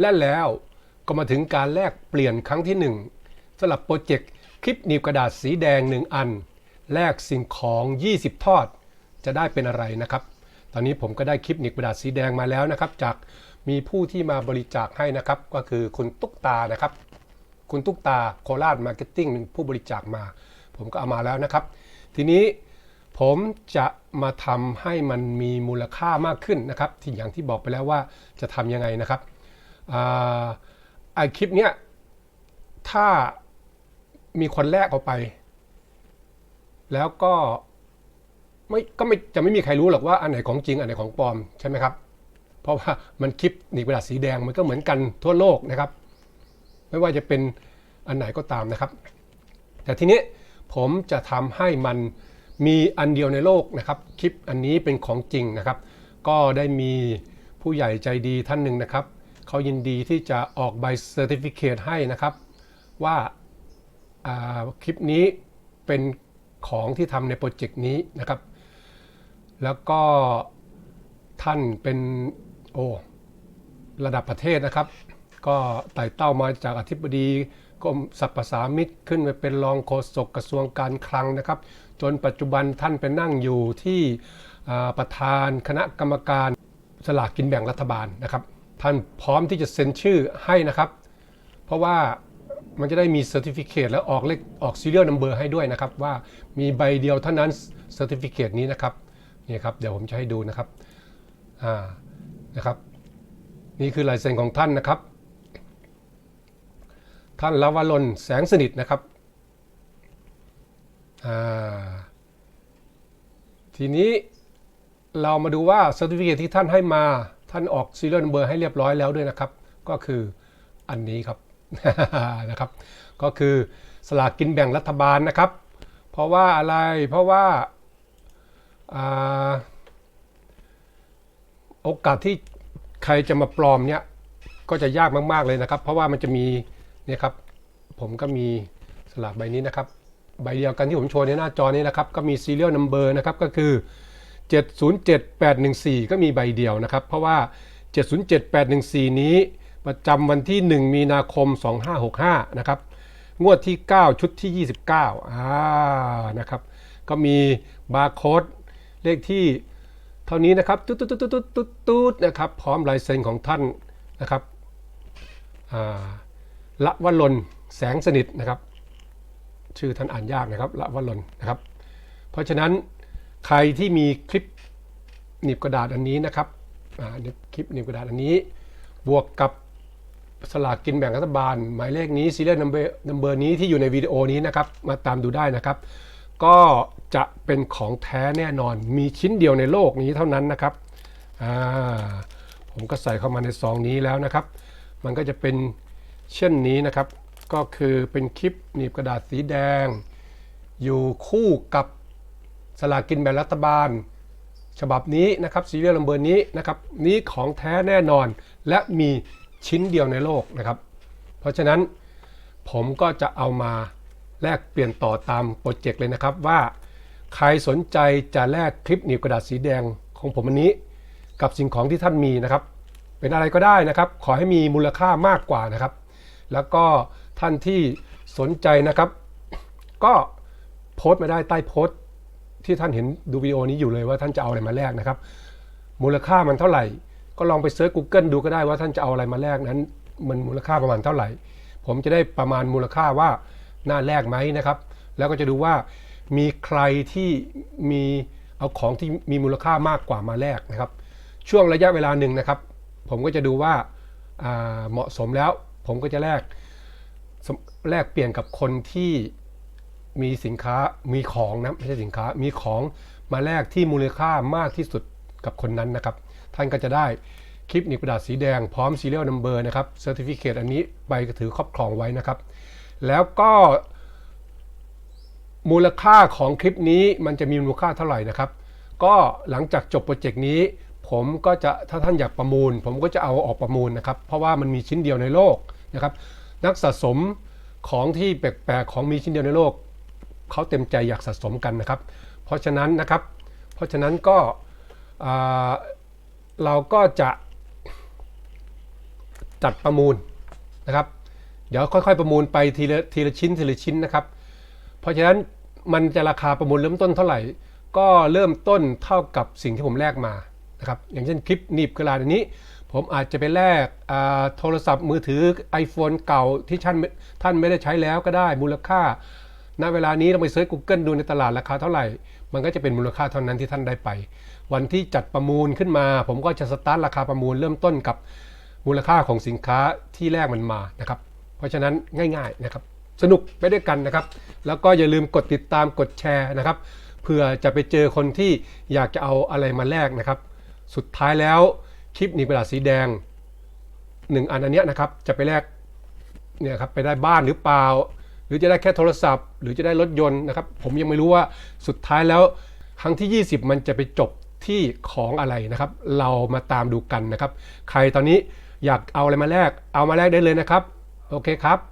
และแล้วก็มาถึงการแลกเปลี่ยนครั้งที่ 1สำหรับโปรเจกต์คลิปหนีบกระดาษสีแดง 1 อัน แลกสิ่งของ 20 ทอด จะได้เป็นอะไรนะครับ ตอนนี้ผมก็ได้คลิปหนีบกระดาษสีแดงมาแล้วนะครับ จากมีผู้ที่มาบริจาคให้นะครับ ก็คือคุณตุ๊กตานะครับ คุณตุ๊กตาโคราชมาร์เก็ตติ้งผู้บริจาคมา ผมก็เอามาแล้วนะครับ ทีนี้ผมจะมาทำให้มันมีมูลค่ามากขึ้นนะครับ ที่อย่างที่บอกไปแล้วว่าจะทำยังไงนะครับ ไอคลิปเนี้ยถ้ามีคนแลกเอาไป แล้วก็ไม่ก็ไม่จะไม่มีใครรู้หรอกว่าอันไหนของจริงอันไหนของปลอมใช่ไหมครับ เพราะว่ามันคลิปหนีกระดาษสีแดงมันก็เหมือนกันทั่วโลกนะครับ ไม่ว่าจะเป็นอันไหนก็ตามนะครับ แต่ทีนี้ผมจะทำให้มันมีอันเดียวในโลกนะครับ คลิปอันนี้เป็นของจริงนะครับ ก็ได้มีผู้ใหญ่ใจดีท่านหนึ่งนะครับ เขายินดีที่จะออกใบเซอร์ติฟิเคตให้นะครับ ว่าาคลิปนี้เป็นของที่ทำในโปรเจกต์นี้นะครับ แล้วก็ท่านเป็นโอระดับประเทศนะครับ ก็ไต่เต้ามาจากอธิบดีกรมสรรพสามิตขึ้นไปเป็นรองโฆษกกระทรวงการคลังนะครับ จนปัจจุบันท่านเป็นนั่งอยู่ที่ประธานคณะกรรมการสลากกินแบ่งรัฐบาลนะครับ ท่านพร้อมที่จะเซ็นชื่อให้นะครับ เพราะว่ามันจะได้มีเซอร์ติฟิเคตและออกเลขออกซีเรียลนัมเบอร์ให้ด้วยนะครับ ว่ามีใบเดียวเท่านั้นเซอร์ติฟิเคตนี้นะครับนี่ครับเดี๋ยวผมจะให้ดูนะครับอ่านะครับ นี่คือลายเซ็นของท่านนะครับ ท่านลาวลนแสงสนิทนะครับอ่าทีนี้เรามาดูว่าเซอร์ติฟิเคตที่ท่านให้มา ท่านออกซีเรียลนัมเบอร์ให้เรียบร้อยแล้วด้วยนะครับ ก็คืออันนี้ครับนะครับ ก็คือสลากกินแบ่งรัฐบาลนะครับ เพราะว่าอะไรเพราะว่าอ่าโอกาสที่ใครจะมาปลอมเนี่ยก็จะยากมากๆเลยนะครับ เพราะว่ามันจะมีเนี่ยครับผมก็มีสลากใบนี้นะครับ ใบเดียวกันที่ผมโชว์ในหน้าจอนี้นะครับ ก็มี serial number นะครับก็คือ 707814 ก็มีใบเดียวนะครับ เพราะว่า 707814 นี้ประจำวันที่ 1 มีนาคม 2565 นะครับ งวดที่ 9 ชุดที่ 29อ่านะครับ ก็มีบาร์โค้ดเลขที่เท่านี้นะครับตุ๊ดตุ๊ดตุ๊ดตุ๊ดตุ๊ดตุ๊ดนะครับ พร้อมลายเซ็นของท่านนะครับละวัลนแสงสนิทนะครับ ชื่อท่านอ่านยากนะครับละวัลนนะครับ เพราะฉะนั้น ใครที่มีคลิปหนีบกระดาษอันนี้นะครับคลิปหนีบกระดาษอันนี้ บวกกับสลากกินแบ่งรัฐบาล หมายเลขนี้ serial number number นี้ที่อยู่ในวิดีโอนี้นะครับ มาตามดูได้นะครับ ก็จะเป็นของแท้แน่นอน มีชิ้นเดียวในโลกนี้เท่านั้นนะครับผมก็ใส่เข้ามาในซองนี้แล้วนะครับ มันก็จะเป็นเช่นนี้นะครับ ก็คือเป็นคลิปหนีบกระดาษสีแดง อยู่คู่กับ สลากกินแบ่งรัฐบาล ฉบับนี้นะครับซีเรียลลัมเบอร์นี้นะครับนี้ของแท้แน่นอน และมีชิ้นเดียวในโลกนะครับ เพราะฉะนั้นผมก็จะเอามาแลกเปลี่ยนต่อตามโปรเจกต์เลยนะครับว่าใครสนใจจะแลกคลิปหนีบกระดาษสีแดงของผมอันนี้ กับสิ่งของที่ท่านมีนะครับ เป็นอะไรก็ได้นะครับ ขอให้มีมูลค่ามากกว่านะครับ แล้วก็ท่านที่สนใจนะครับ ก็โพสต์มาได้ใต้โพสต์ ที่ท่านเห็นดูวิดีโอนี้อยู่เลยว่าท่านจะเอาอะไรมาแลกนะครับ มูลค่ามันเท่าไหร่ ก็ลองไปเซิร์ช Google ดูก็ได้ว่าท่านจะเอาอะไรมาแลกนั้น มันมูลค่าประมาณเท่าไหร่ ผมจะได้ประมาณมูลค่าว่าน่าแลกไหมนะครับ แล้วก็จะดูว่ามีใครที่มีเอาของที่มีมูลค่ามากกว่ามาแลกนะครับ ช่วงระยะเวลาหนึ่งนะครับ ผมก็จะดูว่าาเหมาะสมแล้ว ผมก็จะแลกแลกเปลี่ยนกับคนที่ มีสินค้ามีของนะไม่ใช่สินค้ามีของมาแลกที่มูลค่ามากที่สุดกับคนนั้นนะครับ ท่านก็จะได้คลิปหนีบกระดาษสีแดงพร้อม serial number นะครับ certificate อันนี้ใบถือครอบครองไว้นะครับ แล้วก็มูลค่าของคลิปนี้มันจะมีมูลค่าเท่าไหร่นะครับ ก็หลังจากจบโปรเจกต์นี้ ผมก็จะถ้าท่านอยากประมูล ผมก็จะเอาออกประมูลนะครับ เพราะว่ามันมีชิ้นเดียวในโลกนะครับ นักสะสมของที่แปลกๆของมีชิ้นเดียวในโลก เขาเต็มใจอยากสะสมกันนะครับ เพราะฉะนั้นนะครับ เพราะฉะนั้นก็เราก็จะจัดประมูลนะครับ เดี๋ยวค่อยๆประมูลไปทีละทีละชิ้นทีละชิ้นนะครับ เพราะฉะนั้นมันจะราคาประมูลเริ่มต้นเท่าไหร่ ก็เริ่มต้นเท่ากับสิ่งที่ผมแลกมานะครับ อย่างเช่นคลิปหนีบกระดาษอันนี้ ผมอาจจะไปแลกโทรศัพท์มือถือ iPhone เก่าที่ท่านท่านไม่ได้ใช้แล้วก็ได้มูลค่า ณเวลานี้เราไปเซิร์ช Google ดูในตลาดราคาเท่าไหร่ มันก็จะเป็นมูลค่าเท่านั้นที่ท่านได้ไป วันที่จัดประมูลขึ้นมา ผมก็จะสตาร์ทราคาประมูลเริ่มต้นกับมูลค่าของสินค้าที่แรกมันมานะครับ เพราะฉะนั้นง่ายๆนะครับ สนุกไปด้วยกันนะครับ แล้วก็อย่าลืมกดติดตามกดแชร์นะครับ เพื่อจะไปเจอคนที่อยากจะเอาอะไรมาแลกนะครับ สุดท้ายแล้วคลิปนีบกระดาษสีแดงหนึ่งอันอันนี้นะครับจะไปแลกเนี่ยครับไปได้บ้านหรือเปล่า รือจะได้แค่โทรศัพท์ หรือจะได้รถยนต์นะครับ ผมยังไม่รู้ว่าสุดท้ายแล้วครั้งที่ 20 มันจะไปจบที่ของอะไรนะครับ เรามาตามดูกันนะครับ ใครตอนนี้อยากเอาอะไรมาแลกเอามาแลกได้เลยนะครับ โอเคครับ